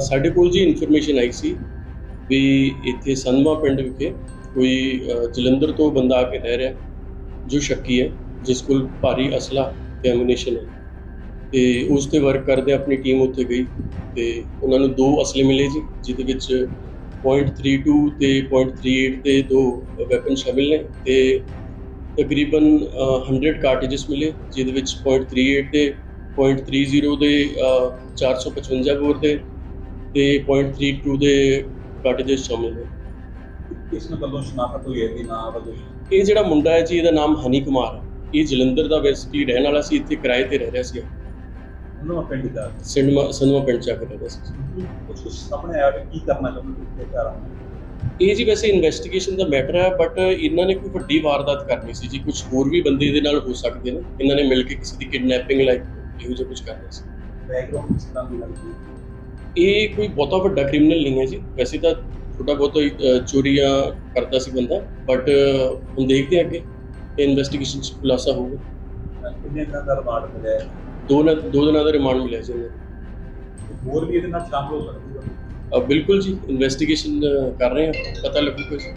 ਸਾਡੇ ਕੋਲ ਜੀ ਇਨਫੋਰਮੇਸ਼ਨ ਆਈ ਸੀ ਵੀ ਇੱਥੇ ਸੰਧਵਾ ਪਿੰਡ ਵਿਖੇ ਕੋਈ ਜਲੰਧਰ ਤੋਂ ਬੰਦਾ ਆ ਕੇ ਰਹਿ ਰਿਹਾ ਜੋ ਸ਼ੱਕੀ ਹੈ ਜਿਸ ਕੋਲ ਭਾਰੀ ਅਸਲਾ ਤੇ ਐਮੂਨੇਸ਼ਨ ਹੈ। ਤੇ ਉਸ ਤੇ ਵਰਕ ਕਰਦੇ ਆਪਣੀ ਟੀਮ ਉੱਥੇ ਗਈ ਤੇ ਉਹਨਾਂ ਨੂੰ ਦੋ ਅਸਲੇ ਮਿਲੇ ਜੀ ਜਿਹਦੇ ਵਿੱਚ .32 ਤੇ .38 ਦੇ ਦੋ ਵੈਪਨ ਸ਼ਾਮਿਲ ਨੇ ਤੇ ਤਕਰੀਬਨ ਅ, 100 ਕਾਰਟ੍ਰਿਜਸ ਮਿਲੇ ਜਿਹਦੇ ਵਿੱਚ .38 ਤੇ .30 ਦੇ ਅ, 455 ਬੋਰ ਦੇ ਤੇ .32 ਦੇ ਕਾਰਟ੍ਰਿਜਸ ਸ਼ਾਮਿਲ ਨੇ। ਕਿਸ ਨੂੰ ਕਦੋਂ ਸ਼ਨਾਖਤ ਹੋਈ ਹੈ ਦੀ ਨਾਂ ਵੱਲੋਂ ਇਹ ਜਿਹੜਾ ਮੁੰਡਾ ਹੈ ਜੀ ਇਹਦਾ ਨਾਮ ਹਨੀ ਕੁਮਾਰ ਹੈ। ਇਹ ਜਲੰਧਰ ਦਾ ਬੇਸਿਕਲੀ ਰਹਿਣ ਵਾਲਾ ਸੀ ਇੱਥੇ ਕਿਰਾਏ ਤੇ ਰਹਿ ਰਿਹਾ ਸੀ। ਉਹਨੂੰ ਪਿੰਡ ਦਾ? ਸਿਨੇਮਾ ਸਿਨੇਮਾ ਪਿੰਡ ਚ ਆ ਕੇ ਰਹਿ ਰਿਹਾ ਸੀ। ਕੁਝ ਕੁਝ ਸਾਹਮਣੇ ਆਇਆ ਕਿ ਕੀ ਕਰਨਾ ਚਾਹੁੰਦੇ ਤੇ ਘਰ? ਇਹ ਜੀ ਵੈਸੇ ਇਨਵੈਸਟੀਗੇਸ਼ਨ ਦਾ ਮੈਟਰ ਹੈ ਬਟ ਇਹਨਾਂ ਨੇ ਕੋਈ ਵੱਡੀ ਵਾਰਦਾਤ ਕਰਨੀ ਸੀ ਜੀ। ਕੁਝ ਹੋਰ ਵੀ ਬੰਦੇ ਇਹਦੇ ਨਾਲ ਹੋ ਸਕਦੇ ਨੇ। ਇਹਨਾਂ ਨੇ ਮਿਲ ਕੇ ਕਿਸੇ ਦੀ ਕਿਡਨੈਪਿੰਗ ਲਾਈਕ ਇਹੋ ਜਿਹਾ ਕੁਝ ਕਰਨਾ ਸੀ। ਬੈਕਗ੍ਰਾਉਂਡ ਕਿਸ ਤਰ੍ਹਾਂ ਦੀ ਲੱਗਦੀ ਹੈ? ਇਹ ਕੋਈ ਬਹੁਤਾ ਵੱਡਾ ਕ੍ਰਿਮੀਨਲ ਨਹੀਂ ਹੈ ਜੀ। ਵੈਸੇ ਤਾਂ ਥੋੜਾ ਬਹੁਤਾ ਚੋਰੀਆਂ ਕਰਦਾ ਸੀ ਬੰਦਾ ਬਟ ਹੁਣ ਦੇਖਦੇ ਹਾਂ ਅੱਗੇ। ਇਨਵੈਸਟੀਗੇਸ਼ਨ ਚ ਖੁਲਾਸਾ ਹੋਊਗਾ। ਕਿੰਨੇ ਦਿਨਾਂ ਦਾ ਰਿਮਾਂਡ ਮਿਲਿਆ ਹੈ? ਦੋ ਨਾ ਦੋ ਦਿਨਾਂ ਦਾ ਰਿਮਾਂਡ ਮਿਲਿਆ ਜੀ ਇਹਨਾਂ। ਨੂੰ। ਹੋਰ ਵੀ ਇਹਦੇ ਨਾਲ ਸ਼ਾਮਲ ਹੋ ਸਕਦੀ ਹੈ? ਅ, ਬਿਲਕੁਲ ਜੀ ਇਨਵੈਸਟੀਗੇਸ਼ਨ ਕਰ ਰਹੇ ਹਾਂ। ਪਤਾ ਲੱਗੂਗਾ ਜੀ।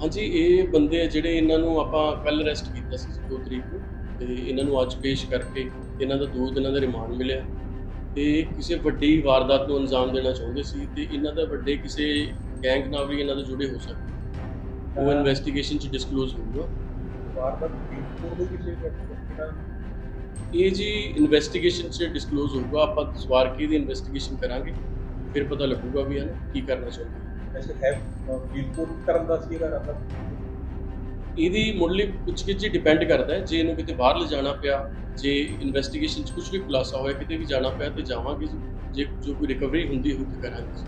ਹਾਂਜੀ ਇਹ ਬੰਦੇ ਆ ਜਿਹੜੇ ਇਹਨਾਂ ਨੂੰ ਆਪਾਂ ਕੱਲ ਅਰੈਸਟ ਕੀਤਾ ਸੀ 2 ਤਰੀਕ ਨੂੰ। ਤੇ ਇਹਨਾਂ ਨੂੰ ਅੱਜ ਪੇਸ਼ ਕਰਕੇ ਇਹਨਾਂ ਦਾ 2 ਦਿਨਾਂ ਦਾ ਰਿਮਾਂਡ ਮਿਲਿਆ ਤੇ ਕਿਸੇ ਵੱਡੀ ਵਾਰਦਾਤ ਨੂੰ ਅੰਜਾਮ ਦੇਣਾ ਚਾਹੁੰਦੇ ਸੀ ਤੇ ਇਹਨਾਂ ਦਾ ਵੱਡੇ ਕਿਸੇ ਗੈਂਗ ਨਾਲ ਵੀ ਇਹਨਾਂ ਦੇ ਜੁੜੇ ਹੋ ਸਕਦੇ ਉਹ ਇਨਵੈਸਟੀਗੇਸ਼ਨ ਚ ਡਿਸਕਲੋਜ਼ ਹੋਊਗਾ। ਵਾਰਦਾਤ ਰਿਪੋਰਟ ਹੋਈ ਕਿਸੇ ਵਿਅਕਤੀ ਨਾਲ ਇਹ ਜੀ ਇਨਵੈਸਟੀਗੇਸ਼ਨ 'ਚ ਡਿਸਕਲੋਜ਼ ਹੋਊਗਾ। ਆਪਾਂ ਸਵਾਰ ਕੇ ਦੀ ਇਨਵੈਸਟੀਗੇਸ਼ਨ ਕਰਾਂਗੇ। ਫਿਰ ਪਤਾ ਲੱਗੂਗਾ ਵੀ ਹਨ ਕੀ ਕਰਨਾ ਚਾਹੁੰਦੇ। ਐਸੇ ਹੈ ਰਿਪੋਰਟ ਕਰਨ ਦਾ ਸੀ ਇਹਦਾ ਰਦਾ। ਇਹਦੀ ਮੁੱਢਲੀ ਪੁੱਛਗਿੱਛ 'ਚ ਡਿਪੈਂਡ ਕਰਦਾ ਹੈ। ਜੇ ਇਹਨੂੰ ਕਿਤੇ ਬਾਹਰ ਲਿਜਾਣਾ ਪਿਆ, ਜੇ ਇਨਵੈਸਟੀਗੇਸ਼ਨ 'ਚ ਕੁਝ ਵੀ ਖੁਲਾਸਾ ਹੋਇਆ, ਕਿਤੇ ਵੀ ਜਾਣਾ ਪਿਆ, ਤੇ ਜਾਵਾਂਗੇ ਜੀ। ਜੇ ਜੋ ਕੋਈ ਰਿਕਵਰੀ ਹੁੰਦੀ ਹੋਊ ਤੇ ਕਰਾਂਗੇ ਜੀ।